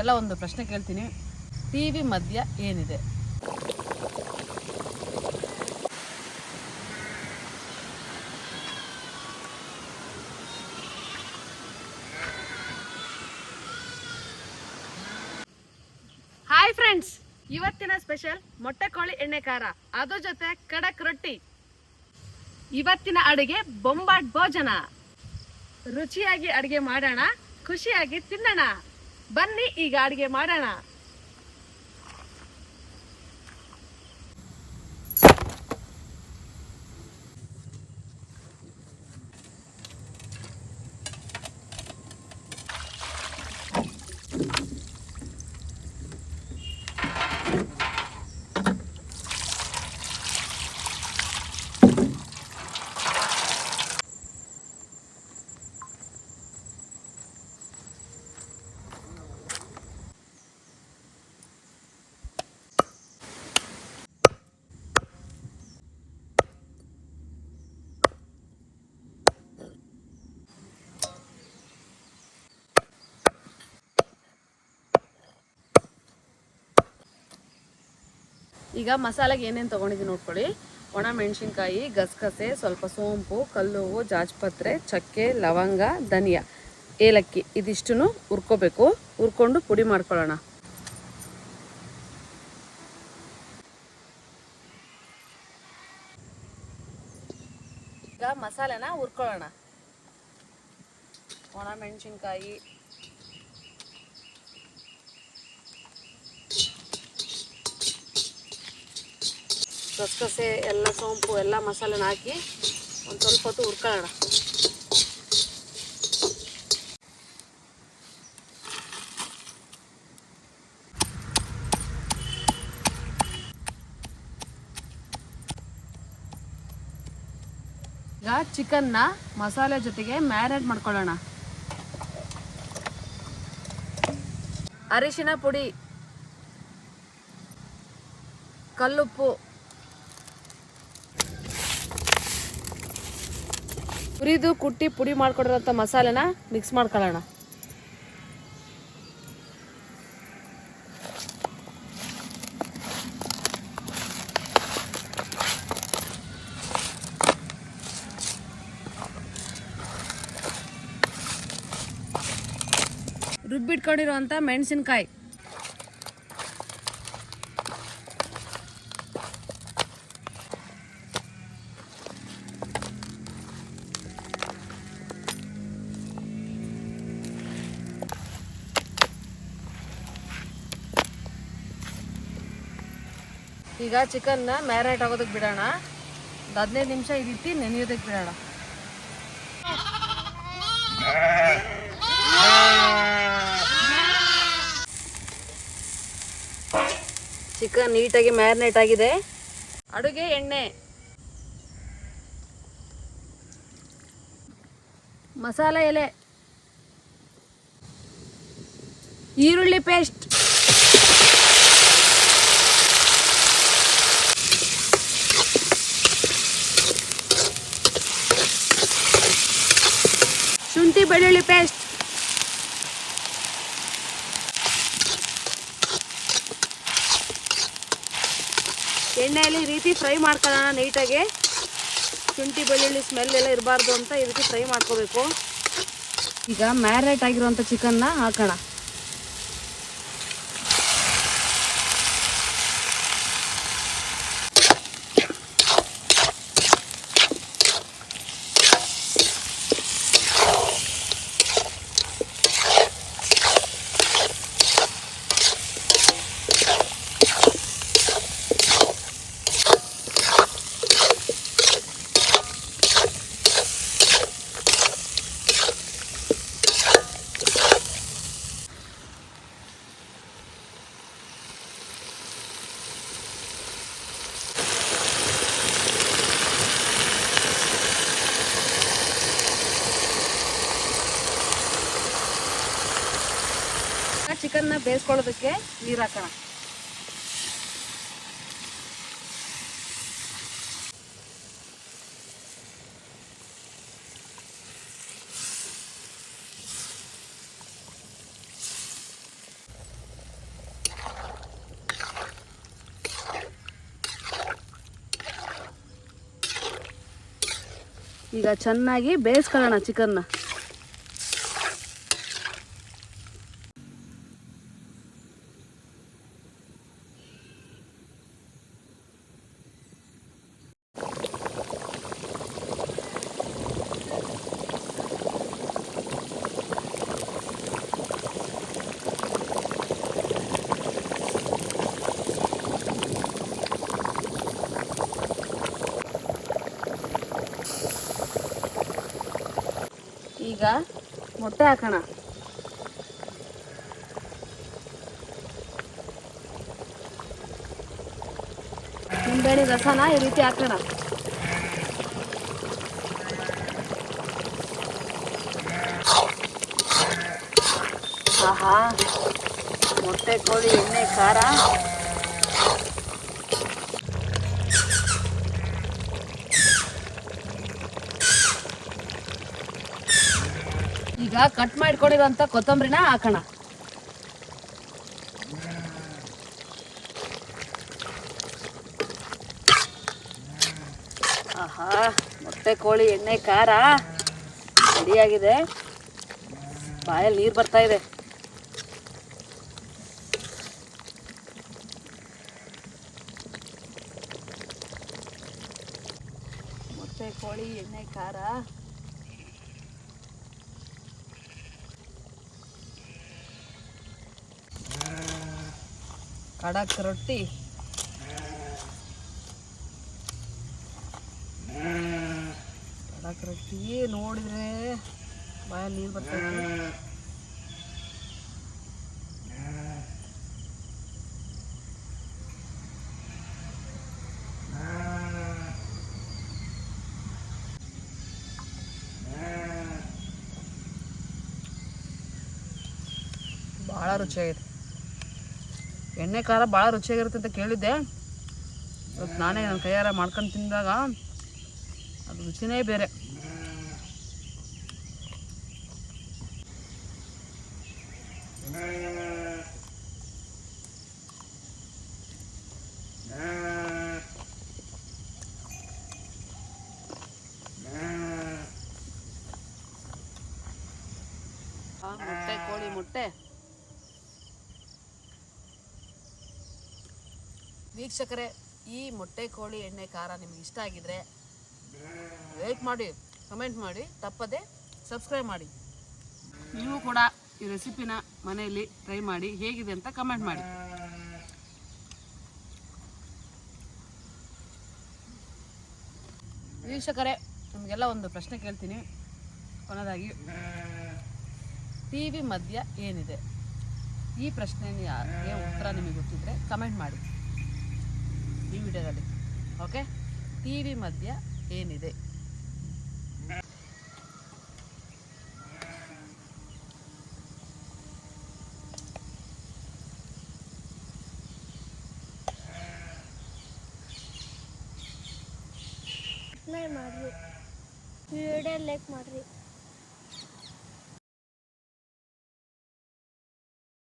ಎಲ್ಲ ಒಂದು ಪ್ರಶ್ನೆ ಕೇಳ್ತೀನಿ. ಟಿ ವಿ ಮಧ್ಯ ಏನಿದೆ? ಹಾಯ್ ಫ್ರೆಂಡ್ಸ್ ಇವತ್ತಿನ ಸ್ಪೆಷಲ್ ಮೊಟ್ಟೆ ಕೋಳಿ ಎಣ್ಣೆ ಖಾರ, ಅದ್ರ ಜೊತೆ ಕಡಕ್ ರೊಟ್ಟಿ. ಇವತ್ತಿನ ಅಡುಗೆ ಬೊಂಬಾಟ್ ಭೋಜನ. ರುಚಿಯಾಗಿ ಅಡುಗೆ ಮಾಡೋಣ, ಖುಷಿಯಾಗಿ ತಿನ್ನೋಣ. ಬನ್ನಿ ಈಗ ಅಡುಗೆ ಮಾಡೋಣ. ಈಗ ಮಸಾಲೆಗೆ ಏನೇನು ತೊಗೊಂಡಿದ್ದೀನಿ ನೋಡ್ಕೊಳ್ಳಿ. ಒಣ ಮೆಣಸಿನ್ಕಾಯಿ, ಗಸಗಸೆ, ಸ್ವಲ್ಪ ಸೋಂಪು ಕಲ್ಲುವು ಜಾಜ್ಪತ್ರೆ, ಚಕ್ಕೆ, ಲವಂಗ, ಧನಿಯಾ. ಏಲಕ್ಕಿ ಇದಿಷ್ಟು ಹುರ್ಕೋಬೇಕು. ಹುರ್ಕೊಂಡು ಪುಡಿ ಮಾಡ್ಕೊಳ್ಳೋಣ. ಈಗ ಮಸಾಲೆನ ಹುರ್ಕೊಳ್ಳೋಣ. ಒಣ ಮೆಣಸಿನ್ಕಾಯಿ ಗಸಗಸೆ ಎಲ್ಲ ಸೋಂಪು ಎಲ್ಲ ಮಸಾಲೆನ ಹಾಕಿ ಒಂದು ಸ್ವಲ್ಪ ಹೊತ್ತು ಹುರ್ಕೊಳ್ಳೋಣ. ಈಗ ಚಿಕನ್ನ ಮಸಾಲೆ ಜೊತೆಗೆ ಮ್ಯಾರಿನೇಟ್ ಮಾಡ್ಕೊಳ್ಳೋಣ. ಅರಿಶಿನ ಪುಡಿ, ಕಲ್ಲುಪ್ಪು. ಹುರಿದು ಕುಟ್ಟಿ ಪುಡಿ ಮಾಡ್ಕೊಂಡಿರೋಂಥ ಮಸಾಲೆನ ಮಿಕ್ಸ್ ಮಾಡ್ಕೊಳ್ಳೋಣ. ರುಬ್ಬಿಟ್ಕೊಂಡಿರೋಂಥ ಮೆಣಸಿನ್ಕಾಯಿ. ಈಗ ಚಿಕನ್ನ ಮ್ಯಾರಿನೇಟ್ ಆಗೋದಕ್ಕೆ ಬಿಡೋಣ. ಒಂದು ಹದಿನೈದು ನಿಮಿಷ ಈ ರೀತಿ ನೆನೆಯೋದಕ್ಕೆ ಬಿಡೋಣ. ಚಿಕನ್ ನೀಟಾಗಿ ಮ್ಯಾರಿನೇಟ್ ಆಗಿದೆ. ಅಡುಗೆ ಎಣ್ಣೆ. ಮಸಾಲೆ ಎಲೆ. ಈರುಳ್ಳಿ ಪೇಸ್ಟ್ ಶುಂಠಿ ಬೆಳ್ಳುಳ್ಳಿ ಎಣ್ಣೆಯಲ್ಲಿ ಈ ರೀತಿ ಫ್ರೈ ಮಾಡ್ಕೊಳ್ಳೋಣ ನೀಟಾಗಿ. ಶುಂಠಿ, ಬೆಳ್ಳುಳ್ಳಿ ಸ್ಮೆಲ್ ಎಲ್ಲ ಇರಬಾರ್ದು ಅಂತ ಈ ರೀತಿ ಫ್ರೈ ಮಾಡ್ಕೋಬೇಕು. ಈಗ ಮ್ಯಾರೇಟ್ ಆಗಿರುವಂಥ ಚಿಕನ್ನ ಹಾಕೋಣ. ಚಿಕನ್ನ ಬೇಯಿಸ್ಕೊಳ್ಳೋದಕ್ಕೆ ನೀರು ಹಾಕೋಣ. ಈಗ ಚೆನ್ನಾಗಿ ಬೇಯಿಸ್ಕೊಳ್ಳೋಣ ಚಿಕನ್ನ. ಮೊಟ್ಟೆ ಹಾಕೋಣ. ನಿಂಬೆಹಣ್ಣಿನ ರಸನ ಈ ರೀತಿ ಹಾಕೋಣ. ಆಹಾ ಮೊಟ್ಟೆ ಕೋಳಿ ಎಣ್ಣೆ ಖಾರ. ಈಗ ಕಟ್ ಮಾಡ್ಕೊಂಡಿರೋಂಥ ಕೊತ್ತಂಬರಿನ ಹಾಕೋಣ. ಆಹಾ, ಮೊಟ್ಟೆ, ಕೋಳಿ, ಎಣ್ಣೆ, ಖಾರ ರೆಡಿಯಾಗಿದೆ. ಬಾಯಲ್ಲಿ ನೀರು ಬರ್ತಾ ಇದೆ. ಮೊಟ್ಟೆ, ಕೋಳಿ, ಎಣ್ಣೆ, ಖಾರ ಕಡಕ್ ರೊಟ್ಟಿ ಕಡಕ್ ರೊಟ್ಟಿ ನೋಡಿದ್ರೆ ಬಾಯಲ್ಲಿ ನೀರು ಬರ್ತೈತೆ ಭಾಳ ರುಚಿಯಾಗಿದೆ ಎಣ್ಣೆ ಖಾರ ಭಾಳ ರುಚಿಯಾಗಿರುತ್ತೆ ಅಂತ ಕೇಳಿದ್ದೆ. ಇವತ್ತು ನಾನೇ ನನ್ನ ಕೈಯಾರ ಮಾಡ್ಕೊಂಡು ತಿಂದಾಗ ಅದು ರುಚಿನೇ ಬೇರೆ. ಮೊಟ್ಟೆ, ಕೋಳಿ ಮೊಟ್ಟೆ. ವೀಕ್ಷಕರೇ, ಈ ಮೊಟ್ಟೆ ಕೋಳಿ ಎಣ್ಣೆ ಖಾರ ನಿಮ್ಗೆ ಇಷ್ಟ ಆಗಿದ್ರೆ ಲೈಕ್ ಮಾಡಿ ಕಮೆಂಟ್ ಮಾಡಿ, ತಪ್ಪದೆ ಸಬ್ಸ್ಕ್ರೈಬ್ ಮಾಡಿ. ನೀವು ಕೂಡ ಈ ರೆಸಿಪಿನ ಮನೆಯಲ್ಲಿ ಟ್ರೈ ಮಾಡಿ, ಹೇಗಿದೆ ಅಂತ ಕಮೆಂಟ್ ಮಾಡಿ. ವೀಕ್ಷಕರೇ, ನಿಮಗೆಲ್ಲ ಒಂದು ಪ್ರಶ್ನೆ ಕೇಳ್ತೀನಿ. ಕೊನೆಯದಾಗಿ, ಟಿ ವಿ ಮಧ್ಯ ಏನಿದೆ? ಈ ಪ್ರಶ್ನೆ ಯಾರಿಗೆ ಉತ್ತರ ನಿಮಗೆ ಗೊತ್ತಿದ್ದರೆ ಕಮೆಂಟ್ ಮಾಡಿ. ಈ ವಿಡಿಯೋದಲ್ಲಿ. ಓಕೆ ಟಿ ವಿ ಮಧ್ಯ ಏನಿದೆ? ಮಾಡ್ರಿ. ವಿಡಿಯೋ ಲೈಕ್ ಮಾಡ್ರಿ.